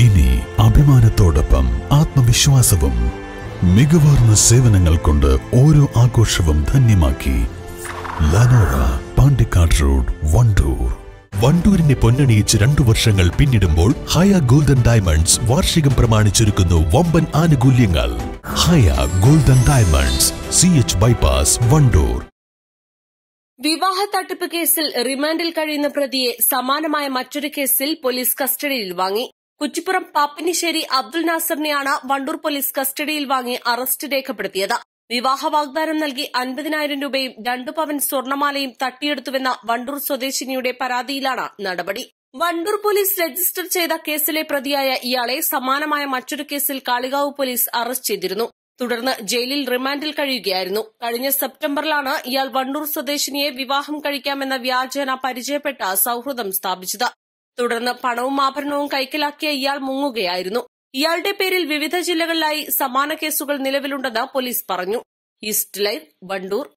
ഇനി അഭിമാനത്തോടൊപ്പം ആത്മവിശ്വാസവും മികവാർന്ന സേവനങ്ങൾ കൊണ്ട് ഓരോ ആഘോഷവും ധന്യമാക്കി ലനോറ പാണ്ടിക്കാട് റോഡ് വണ്ടൂർ. വണ്ടൂരിനെ പൊന്നണിയിച്ച് രണ്ടു വർഷങ്ങൾ പിന്നിടുമ്പോൾ ഹയ ഗോൾഡൻ ഡയമണ്ട്സ് വാർഷികം പ്രമാണിച്ചൊരുക്കുന്നു വമ്പൻ ആനുകൂല്യങ്ങൾ. Haya golden diamonds C H bypass Wandoor. വിവാഹ തട്ടിപ്പ് കേസിൽ റിമാൻഡിൽ കഴിയുന്ന പ്രതിയെ സമാനമായ മറ്റൊരു കേസിൽ പോലീസ് കസ്റ്റഡിയിൽ വാങ്ങി. കുറ്റിപ്പുറം പാപ്പിനിശ്ശേരി അബ്ദുൽ നാസറിനെയാണ് വണ്ടൂർ പോലീസ് കസ്റ്റഡിയിൽ വാങ്ങി അറസ്റ്റ് രേഖപ്പെടുത്തിയത്. വിവാഹ വാഗ്ദാനം നൽകി അൻപതിനായിരം രൂപയും രണ്ടു പവൻ സ്വർണമാലയും തട്ടിയെടുത്തുവെന്ന വണ്ടൂർ സ്വദേശിനിയുടെ പരാതിയിലാണ് നടപടി. വണ്ടൂർ പോലീസ് രജിസ്റ്റർ ചെയ്ത കേസിലെ പ്രതിയായ ഇയാളെ സമാനമായ മറ്റൊരു കേസിൽ കാളികാവ് പോലീസ് അറസ്റ്റ് ചെയ്തിരുന്നു. തുടർന്ന് ജയിലിൽ റിമാൻഡിൽ കഴിയുകയായിരുന്നു. കഴിഞ്ഞ സെപ്റ്റംബറിലാണ് ഇയാൾ വണ്ടൂർ സ്വദേശിനിയെ വിവാഹം കഴിക്കാമെന്ന വ്യാജേന പരിചയപ്പെട്ട സൌഹൃദം സ്ഥാപിച്ചത്. തുടർന്ന് പണവും ആഭരണവും കൈക്കലാക്കിയ ഇയാൾ മുങ്ങുകയായിരുന്നു. ഇയാളുടെ പേരിൽ വിവിധ ജില്ലകളിലായി സമാന കേസുകൾ നിലവിലുണ്ടെന്ന് പോലീസ് പറഞ്ഞു. East live Wandoor